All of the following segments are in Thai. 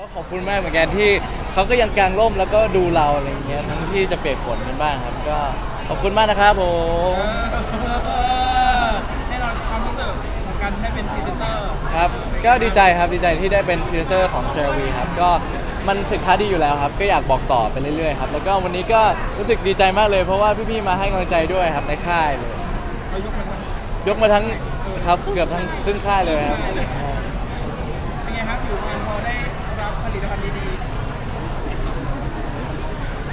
ก็ขอบคุณมากเหมือนกันที่เขาก็ยังกางร่มแล้วก็ดูเราอะไรอย่างเงี้ยทั้งที่จะเปียกฝนกันบ้างครับ ก็ขอบคุณมากนะครับผมแน่นอนความรู้สึกของการได้เป็นพรีเซนเตอร์ครับก็ดีใจครับดีใจที่ได้เป็นพรีเซนเตอร์ของเชอร์วีครับก็มันสินค้าดีอยู่แล้วครับ ก็อยากบอกต่อไปเรื่อยๆครับแล้วก็วันนี้ก็รู้สึกดีใจมากเลย เพราะว่าพี่ๆมาให้กำลังใจด้วยครับในค่ายเลยเรายกมาทั้งยกมาทั้งครับเกือบทั้งครึ่งค่ายเลยครับเป็นไงครับผิวพรรณพอได้รับ ผลิตภัณฑ์ดี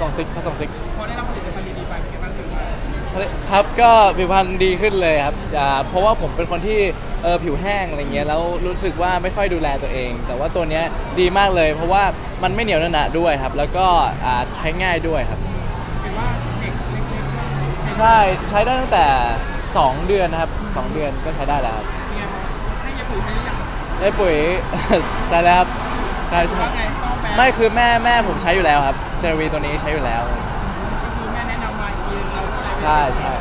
ส่งซิกเขาส่งซิกๆพอได้รับผลิตภัณฑ์ดีๆไปเป็นไงบ้างผิวพรรณครับก็ผิวพรรณดีขึ้นเลยครับอ่าเพราะว่าผมเป็นคนที่เออผิวแห้งอะไรเงี้ยแล้วรู้สึกว่าไม่ค่อยดูแลตัวเอง แต่ว่าตัวเนี้ยดีมากเลย เพราะว่ามันไม่เหนียวหนะด้วยครับ แล้วก็อ่าใช้ง่ายด้วยครับ เห็นว่าเด็กเล็กๆใช่ใช้ได้ตั้งแต่ 2 เดือนนะครับ 2 เดือนก็ใช้ได้แล้วครับเป็นไงบ้างให้ยาปุ๋ยใช้หรือยังได้ปุ๋ย ใช้แล้วครับ ใช่ใช่ว่าไงชอบแม่ไม่คือแม่แม่ผมใช้อยู่แล้วครับเจรวีตัวนี้ใช้อยู่แล้ว ก็คือแม่แนะนำมาอีกทีนึงเราก็เลยใช่ใช่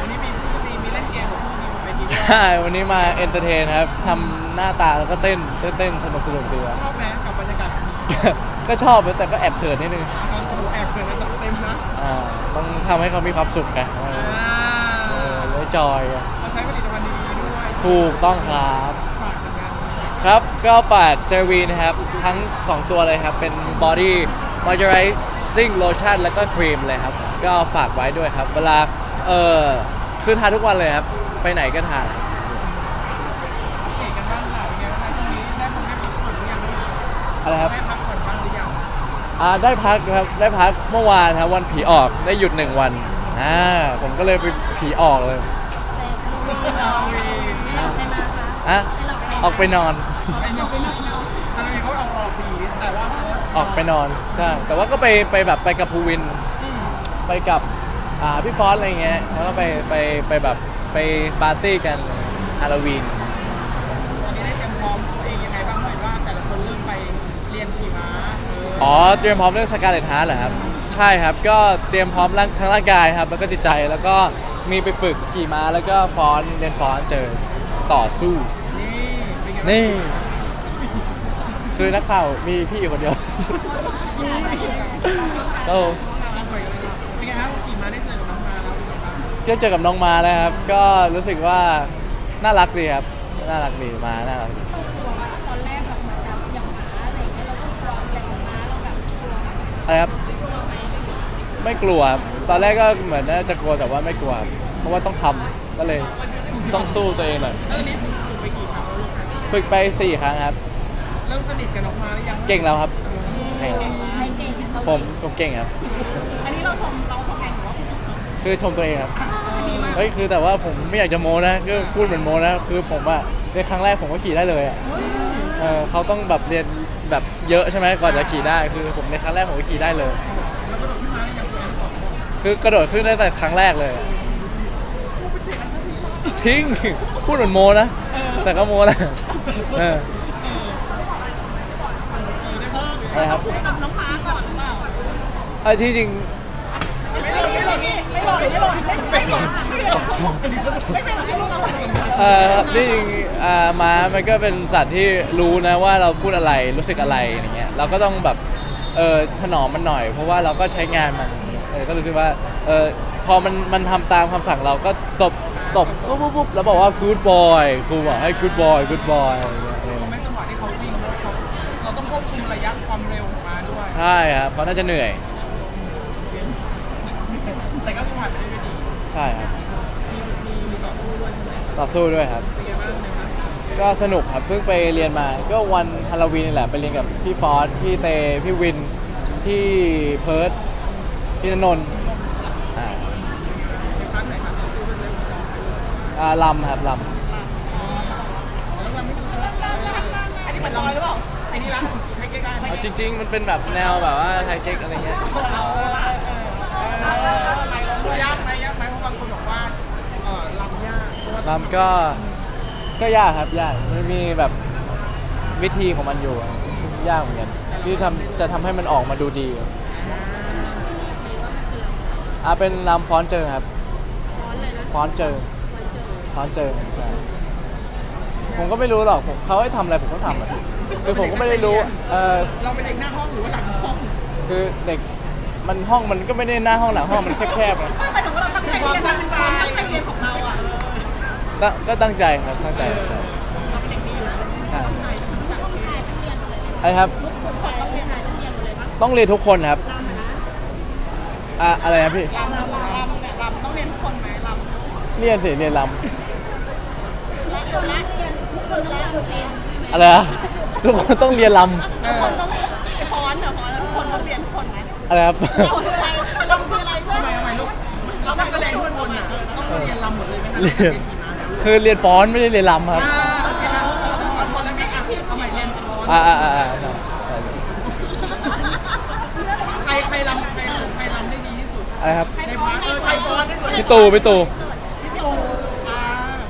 วันนี้มีผู้สตรีมมีเล่นเกมของผู้มีบนเวทีด้วยใช่วันนี้มาเอนเตอร์เทนครับทำหน้าตาแล้วก็เต้นเต้นเต้นสนุกสนุกดีครับ ชอบไหมกับบรรยากาศแบบนี้ก็ชอบแต่ก็แอบเขินนิดนึงอาการโอ้โหแอบเกินมาจัดเต็มนะอ่าต้องทำให้เขามีความสุขไงเอออ่าเออไว้จอยอะเราใช้ผลิตภัณฑ์ดีๆด้วย ถูกต้องครับฝากกันงาน ครับก็ฝากเซรีนะครับ ทั้ง 2 ตัวเลยครับ เป็น Body Moisturizing Lotion แล้วก็ครีมเลยครับ ก็ฝากไว้ด้วยครับ เวลา เออคือทาทุกวันเลยครับ ไปไหนก็ทาเอกกันบ้างค่ะเป็นไงบ้างคะช่วงนี้ได้พักให้พักผ่อนหรือยังอะไรครับ ได้พักผ่อนบ้างหรือยังอ่าได้พักครับ ได้พักเมื่อวานครับ วันผีออกได้หยุดหนึ่งวันอ่าผมก็เลยไปผีออกเลยเรามีอะ ออกไปนอน ไอ้น้องทางนี้เขาเอาออกผีแต่ว่าเขาออกไปนอน ใช่ แต่ว่าก็ไปไปแบบไปกับภูวินไปกับอ่าพี่ฟอสอะไรเงี้ย แล้วก็ไปไปไปแบบไปปาร์ตี้กันฮาโลวีน ตอนนี้ได้เตรียมพร้อมตัวเองยังไงบ้างเพราะเห็นว่า แต่ละคนเริ่มไปเรียนขี่ม้าเอออ๋อ เตรียมพร้อมเรื่องสการเลตฮาร์เหรอครับ ใช่ครับ ก็เตรียมพร้อมร่างทั้งร่างกายครับ แล้วก็จิตใจ แล้วก็มีไปฝึกขี่ม้า แล้วก็ฟ้อนเรียนฟ้อนเจอต่อสู้ นี่เป็นไงบ้างนี่ คือนักข่าวมีพี่อยู่คนเดียวก็เป็นไงครับขี่ม้าได้เจอกับน้องมาแล้วเป็นไงบ้างก็เจอกับน้องมาแล้วครับ ก็รู้สึกว่าน่ารักดีครับ น่ารักดีมา น่ารักดีตอนแรกแบบเหมือนแบบอย่างหมาอะไรอย่างเงี้ยเราก็กลัวแต่อย่างม้าเราแบบกลัวอะไรครับ ไม่กลัวครับตอนแรกก็เหมือนน่าจะกลัวแต่ว่าไม่กลัวครับเพราะว่าต้องทำก็เลยต้องสู้ตัวเองหน่อยแล้วตอนนี้ ฝึกไป4ครั้งครับ เริ่มสนิทกับน้องมาหรือยังเก่งแล้วครับเก่งให้เก่งเขาผมผมเก่งครับ อันนี้เราชมเราชมแอนหรือว่าคุณชมคือชมตัวเองครับเฮ้ยคือแต่ว่าผมไม่อยากจะโม้นะก็พูดเหมือนโม้นะคือผมอะในครั้งแรกผมก็ขี่ได้เลยอะเออเขาต้องแบบเรียนแบบเยอะใช่ไหมก่อนจะขี่ได้คือผมในครั้งแรกผมก็ขี่ได้เลย แล้วก็โดดขึ้นมาหรือยังตัวเองสองคนคือกระโดดขึ้นได้แต่ครั้งแรกเลยอะทิ้งพูดเหมือนโมนะ แต่ก็โมแหละเอออะไรครับให้กับน้องม้าก่อนหรือเปล่าเออที่จริงไม่หล่นไม่หล่นไม่หล่นไม่หล่นไม่หล่นไม่หล่นไม่เป็นไรไม่เป็นไรเอ่อที่จริงอ่าม้ามันก็เป็นสัตว์ที่รู้นะว่าเราพูดอะไรรู้สึกอะไรอย่างเงี้ยเราก็ต้องแบบเออถนอมมันหน่อย เพราะว่าเราก็ใช้งานมันเออก็รู้สึกว่าเออพอมันมันทำตามคำสั่งเราก็ตบ ตบปุ๊บปุ๊บปุ๊บแล้วบอกว่า good boy ครูบอกให้ good boy good boy อะไรอย่างเงี้ยเราไม่จังหวะที่เขาวิ่งแล้วเขาเราต้องควบคุมระยะความเร็วของมาด้วย ใช่ครับเขาน่าจะเหนื่อย แต่ก็ผ่านไปได้ด้วยดี ใช่ครับ มีมีมีต่อสู้ด้วยใช่ไหมต่อสู้ด้วยครับ เป็นไงบ้างเนี่ยนะก็สนุกครับ เพิ่งไปเรียนมา ก็วันฮาโลวีนนี่แหละ ไปเรียนกับพี่ฟอสพี่เต พี่วิน พี่เพิร์ดพี่ณนนท์อ่า ในพาร์ทไหนคะต่อสู้ด้วยใช่ไหม อ่าลำครับลแล้วเราไม่ดูใช่ไหมอันนี้มันลอยหรือเปล่าอันนี้ละไม่เก่งได้ำไม่เอาเก่งจริง ๆ มันเป็นแบบแนวแบบว่าไทยเก๊กอะไรเงี้ย เราเออเออเออเออยากไหมยากไหมเพราะบางคนบอกว่าเออลำยากเพราะว่าลำก็ก็ยากครับยากมันมีแบบวิธีของมันอยู่อะยากเหมือนกันที่ทำจะทำให้มันออกมาดูดีอ่าเป็นลำฟ้อนเจิงครับฟ้อนเจิง ฟ้อนเจิงใช่ผมก็ไม่รู้หรอกผมเขาให้ทำอะไรผมก็ทำอะคือผมก็ไม่ได้รู้เออเราเป็นเด็กหน้าห้องหรือว่าหลังห้องคือเด็กมันห้องมันก็ไม่ได้หน้าห้องหลังห้องมันแคบๆนะหมายถึงว่าเราตั้งใจความเรียนตั้งใจความตั้งใจเรียนของเราอะก็ก็ตั้งใจครับตั้งใจครับใช่อะไรครับ ต้องเรียนทุกคนครับอะอะไรนะพี่รำรำรำเนี่ยรำต้องเรียนทุกคนไหมรำเรียนสิเรียนรและและ เรียนทุกคนและทุกเรียนำอะไรนะทุกคนต้องเรียนรเออต้องพอนเถอะพอนแล้วทุกคนต้องเรียนทุกคนไหมำอะไรครับ เราคืออะไรเราคืออะไรเพื่อทำไมทำไมลูกเรานักแสดงทุกคนอะต้องเรียนรำหมดเลยไหมคะเรียน คือเรียนฟ้อนไม่ได้เรียนรำครับอ่าโอเคนะสอนคนแล้วก็อะเอาใหม่เรียนฟ้อนอ่าอ่าอ่าอ่าใช่ใช่ใครใครรำใครใครรำได้ดีที่สุดอะไรครับในพาร์ทเออใครฟ้อนได้สุดพี่ตูพี่ตูอ่า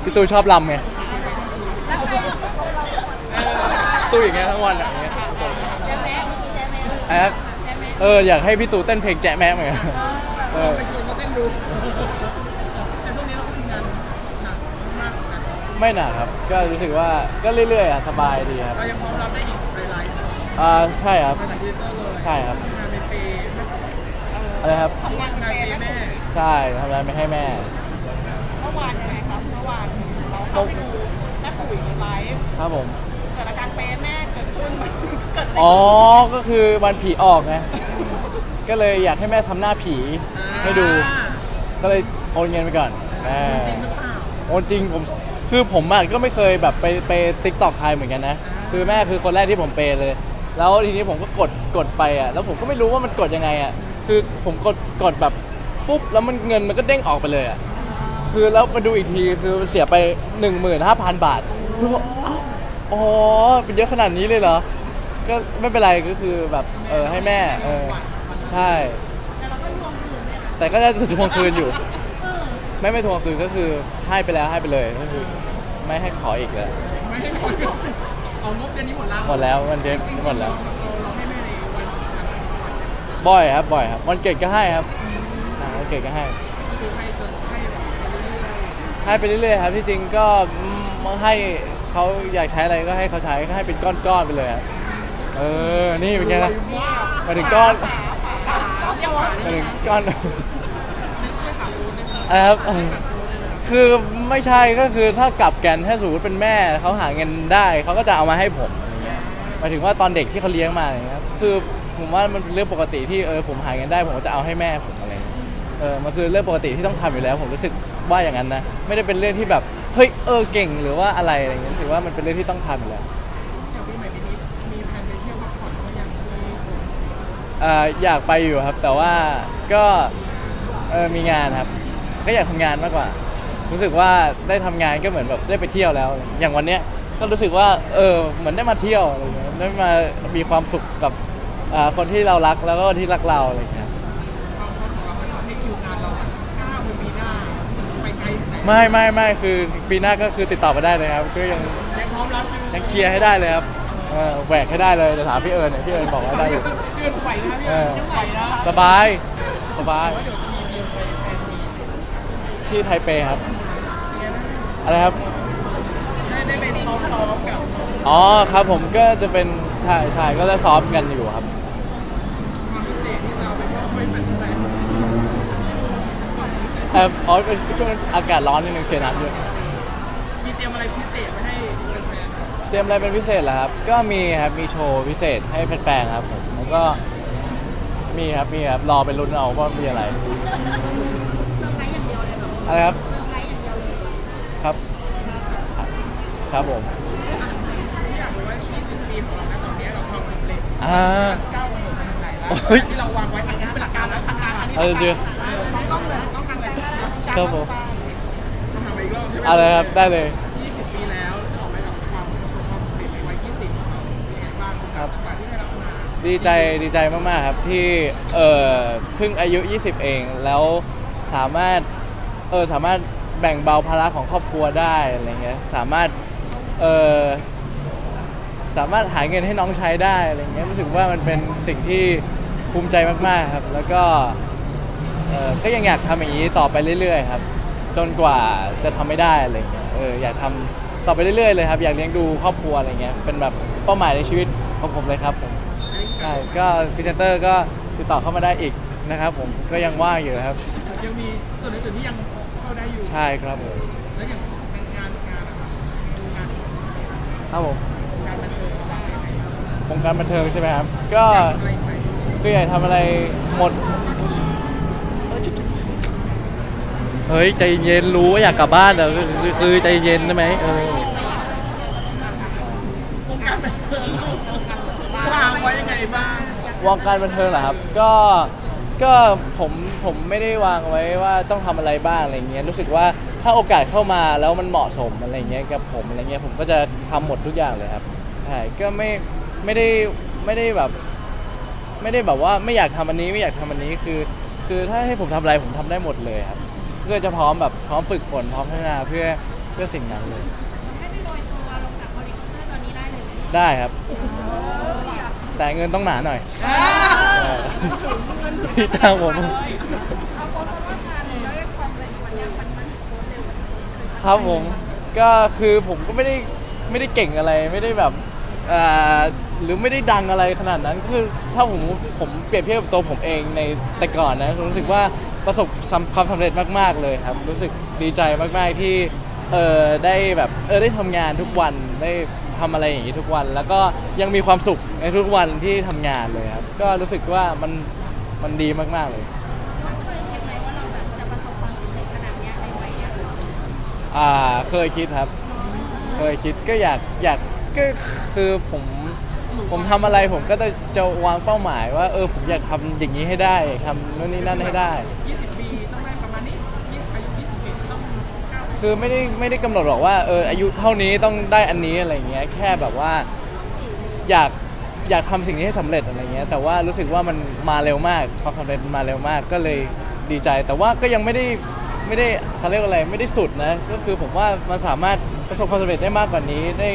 พี่ตูชอบรำไง ตูอย่างเงี้ยทั้งวันอะอย่างเงี้ยอะไรครับเอออยากให้พี่ตูเต้นเพลงแจ๊ะแม่เหมือนกันเออไปชวนเขาเต้นดูแต่ช่วงนี้เราก็ทำงานหนักมากนะไม่หนักครับ ก็รู้สึกว่าก็เรื่อยๆอะสบายดีครับเรายังพร้อมรับได้อีกหลายๆอ่าใช่ครับงานดิจิตอลเลยใช่ครับงานในเปย์อะไรครับทำงานงานเปย์แม่ใช่ทำงานไม่ให้แม่เมื่อวานยังไงครับเมื่อวานเราเข้าไปดู แม่ปุ๋ยไลฟ์ครับผม เกิดอาการเปย์แม่เกิดขึ้นเกิดอ๋อ ก็คือวันผีออกไง ก็เลยอยากให้แม่ทำหน้าผีให้ดู ก็เลยโอนเงินไปก่อนแม่จริงหรือเปล่าโอนจริงผม คือผมอะก็ไม่เคยแบบไปไปติ๊กตอกใครเหมือนกันนะ คือแม่คือคนแรกที่ผมเปย์เลย แล้วทีนี้ผมก็กดกดไปอะแล้วผมก็ไม่รู้ว่ามันกดยังไงอะคือผมกดกดแบบปุ๊บ แล้วมันเงินมันก็เด้งออกไปเลยอะ คือแล้วมาดูอีกทีคือเสียไป 15,000 บาทคือว่าอ้าวอ๋อเป็นเยอะขนาดนี้เลยเหรอ ก็ไม่เป็นไรก็คือแบบเออให้แม่เออใช่ แต่ก็จะทวงคืนอยู่ไม่ไม่ทวงคืนก็คือให้ไปแล้วให้ไปเลยก็คือไม่ให้ขออีกเลยไม่ให้หมดเอางบเดือนนี้หมดแล้วหมดแล้วมันเดือนหมดแล้ว เราให้แม่ในวันสำคัญบ่อยครับบ่อยครับวันเกิดก็ให้ครับอ่าวันเกิดก็ให้ คือให้จน ให้แบบให้ไปเรื่อยๆครับที่จริงก็อืมให้เขาอยากใช้อะไรก็ให้เขาใช้ก็ให้เป็นก้อนๆไปเลยครับเออ นี่เป็นไงล่ะมาถึงก้อนเรียกว่ามาถึงก้อนเรียกว่าโอนได้ไหมอะไรครับคือไม่ใช่ก็คือถ้ากลับกันถ้าสมมติเป็นแม่เขาหาเงินได้เขาก็จะเอามาให้ผมอย่างเงี้ยหมายถึงว่าตอนเด็กที่เขาเลี้ยงมาอย่างเงี้ยครับคือผมว่ามันเป็นเรื่องปกติที่เออผมหาเงินได้ผมก็จะเอาให้แม่ผมอะไรอย่างเงี้ยเออมันคือเรื่องปกติที่ต้องทำอยู่แล้ว ผมรู้สึก ว่าอย่างนั้นนะ ไม่ได้เป็นเรื่องที่แบบเฮ้ยเออเก่งหรือว่าอะไรอะไรอย่างเงี้ยรู้สึกว่ามันเป็นเรื่องที่ต้องทำอยู่แล้วอย่างปีใหม่ปีนี้มีแผนไปเที่ยวพักผ่อนก็ยังมีเอ่ออยากไปอยู่ครับ แต่ว่าก็เออมีงานครับ ก็อยากทำงานมากกว่า รู้สึกว่าได้ทำงานก็เหมือนแบบได้ไปเที่ยวแล้ว อย่างวันเนี้ยก็รู้สึกว่าเออเหมือนได้มาเที่ยวอะไรเงี้ยได้มามีความสุขกับอ่าคนที่เรารักแล้วก็คนที่รักเราอะไรเงี้ย ไกลถึงไหนไม่ไม่ไม่คือปีหน้าก็คือติดต่อมาได้เลยครับก็ยังยังพร้อมรับอยู่ยังเคลียร์ให้ได้เลยครับเออแหวกให้ได้เลยจะถามพี่เอิญเนี่ยพี่เอิญบอกว่าได้อยู่เดือนไหวนะพี่เอิญยังไหวนะสบายสบาย เดี๋ยวจะมีวิวไปแฟนมีที่ไทเปครับ อะไรครับ ได้ได้ไปซ้อมซ้อมกับ อ๋อครับผมก็จะเป็นใช่ใช่ก็จะซ้อมกันอยู่ครับ ความพิเศษที่จะเอาไปมอบให้แฟน เอออ๋อเป็นช่วงอากาศร้อนนิดนึงเชียร์น้ำเยอะๆมีเตรียมอะไรพิเศษไว้ให้แฟนเตรียมอะไรเป็นพิเศษเหรอครับ ก็มีครับ มีโชว์พิเศษให้แฟนๆครับผม แล้วก็มีครับ มีครับ รอไปลุ้นเอาว่ามีอะไร เซอร์ไพรส์อย่างเดียวเลยเหรออะไรครับ เซอร์ไพรส์อย่างเดียวเลยเหรอครับ ครับผมๆที่อยากรู้ว่า20ปีของเราณตอนนี้กับความสำเร็จอ่า ก้าวมาถึงไหนแล้วเฮ้ย ที่เราวางไว้ทางนี้เป็นหลักการแล้วทางการอันนี้เอาจริงต้ ครับผมต้องทำไปอีกรอบใช่ไหมอะไรครับได้เลย 20 ปีแล้วออกไปกับความประสบความสำเร็จในวัย 20ของเราเป็นยังไงบ้างกับโอกาสที่ได้รับมาดีใจดีใจมากๆครับที่เออเพิ่งอายุ 20 เองแล้วสามารถเออสามารถแบ่งเบาภาระของครอบครัวได้อะไรเงี้ยสามารถเออสามารถหาเงินให้น้องใช้ได้อะไรเงี้ยรู้สึกว่ามันเป็นสิ่งที่ภูมิใจมากๆครับ แล้วก็ เออก็ยังอยากทำอย่างนี้ต่อไปเรื่อยๆครับ จนกว่าจะทำไม่ได้อะไรเงี้ยเอออยากทต่อไปเรื่อยๆเลยครับอยากเลี้ยงดูครอบครัวอะไรเงี้ยเป็นแบบเป้าหมายในชีวิตของผมเลยครับผมใช่ก็พรีเซนเตอร์ก็ติดต่อเข้ามาได้อีกนะครับผมก็ยังว่างอยู่ครับยังมีส่วนอื่นๆที่ยังเข้าได้อยู่ ใช่ครับผมแล้วอย่างงานงานนะครับงานครับผมการบันเทิงอะไรยังไงครับวงการบันเทิงใช่ไหมครับก็ อะไรไหมคืออยากทำอะไรหมด เฮ้ยใจเย็นรู้ว่าอยากกลับบ้านแต่คือคือคือใจเย็นได้ไหมเออวงการบันเทิงวางไว้ยังไงบ้างวงการบันเทิงเหรอครับ ก็ก็ผมผมไม่ได้วางไว้ว่าต้องทำอะไรบ้างอะไรเงี้ยรู้สึกว่าถ้าโอกาสเข้ามาแล้วมันเหมาะสมอะไรเงี้ยกับผมอะไรเงี้ยผมก็จะทำหมดทุกอย่างเลยครับใช่ก็ไม่ไม่ได้ไม่ได้แบบ ไม่ได้แบบว่าไม่อยากทำอันนี้ไม่อยากทำอันนี้คือ คือถ้าให้ผมทำอะไรผมทำได้หมดเลยครับ เพื่อจะพร้อมแบบพร้อมฝึกฝนพร้อมพัฒนาเพื่อเพื่อสิ่งนั้นเลย ให้ไปโรยตัวลงจากคอลเลคเตอร์ตอนนี้ได้เลยได้ครับ แต่เงินต้องหนาหน่อยเออพี่จ้างผม เอาโพสต์ว่างานแล้วเรียกความเลยวันนี้มันมันโพสต์เร็วครับผมก็คือผมก็ไม่ได้ไม่ได้เก่งอะไรไม่ได้แบบอ่า หรือไม่ได้ดังอะไรขนาดนั้นคือถ้าผมผมเปรียบเทียบกับตัวผมเองในแต่ก่อนนะผมรู้สึกว่าประสบความสำเร็จมาก ๆเลยครับ รู้สึกดีใจมากๆที่เออได้แบบเออได้ทำงานทุกวันได้ทำอะไรอย่างนี้ทุกวัน แล้วก็ยังมีความสุขในทุกวันที่ทำงานเลยครับก็รู้สึกว่ามันมันดีมากๆเลย เราเคยคิดไหมว่าเราแบบจะประสบความสำเร็จขนาดเนี้ยในวัยเนี้ยอ่าเคยคิดครับ เคยคิดก็อยากอยากก็คือผม ผมทำอะไรผมก็จะจะวางเป้าหมายว่าเออผมอยากทำอย่างนี้ให้ได้ทำนู่นนี่นั่นให้ได้ 20 ปีต้องได้ประมาณนี้ยี่อายุ20ปีต้องก้าวคือไม่ได้ไม่ได้กำหนดหรอกว่าเอออายุเท่านี้ต้องได้อันนี้อะไรเงี้ยแค่แบบว่าอยากอยากทำสิ่งนี้ให้สำเร็จอะไรเงี้ยแต่ว่ารู้สึกว่ามันมาเร็วมากความสำเร็จมันมาเร็วมากก็เลยดีใจ แต่ว่าก็ยังไม่ได้ไม่ได้เขาเรียกว่าอะไรไม่ได้สุดนะก็คือผมว่ามันสามารถประสบความสำเร็จได้มากกว่านี้ได้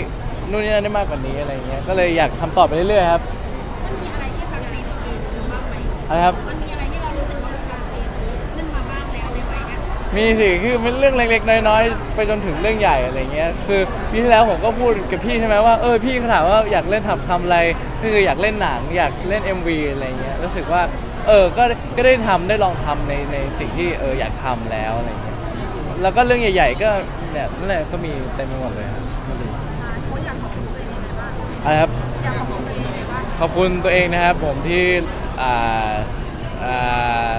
นู่นนี่นั่นได้มากกว่านี้อะไรเงี้ยก็เลยอยากทำต่อไปเรื่อยๆครับมันมีอะไรที่ทำให้เราเองบ้างไหมอะไรครับ มันมีอะไรที่เรารู้สึกว่าเราทำเองขึ้นมาบ้างแล้วในวัยเนี้ยมีสิคือเป็นเรื่องเล็กๆน้อยๆไปจนถึงเรื่องใหญ่อะไรเงี้ยคือปีที่แล้วผมก็พูดกับพี่ใช่ไหมว่าเออพี่เขาถามว่าอยากเล่นทำทำอะไรก็คืออยากเล่นหนังอยากเล่น MV อะไรเงี้ยรู้สึกว่าเออก็ก็ได้ทำได้ลองทำในในสิ่งที่เอออยากทำแล้วอะไรเงี้ยแล้วก็เรื่องใหญ่ ๆ ก็เนี่ยนั่นแหละก็มีเต็มไปหมดเลยครับ ขอบคุณตัวเองนะครับผมที่อ่าอ่า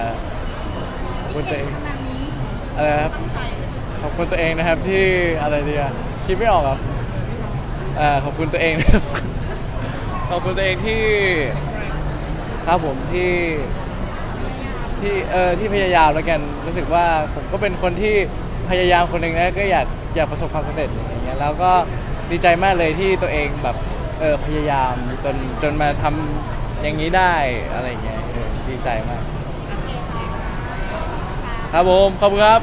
ขอบคุณตัวเองนาดนี้อะไรนะครับขอบคุณตัวเองนะครับที่อะไรดีอะคิดไม่ออกครับเอ่อขอบคุณตัวเองนะครับ ขอบคุณตัวเองที่ครับผมที่ที่เออที่พยายามแล้วกันรู้สึกว่าผมก็เป็นคนที่พยายามคนหนึ่งนะก็อยากอยากประสบความสำเร็จอย่างเงี้ยแล้วก็ดีใจมากเลยที่ตัวเองแบบ เออพยายามจนจนมาทำอย่างนี้ได้อะไรอย่างเงี้ยเออดีใจมาก ครับผมขอบคุณครับ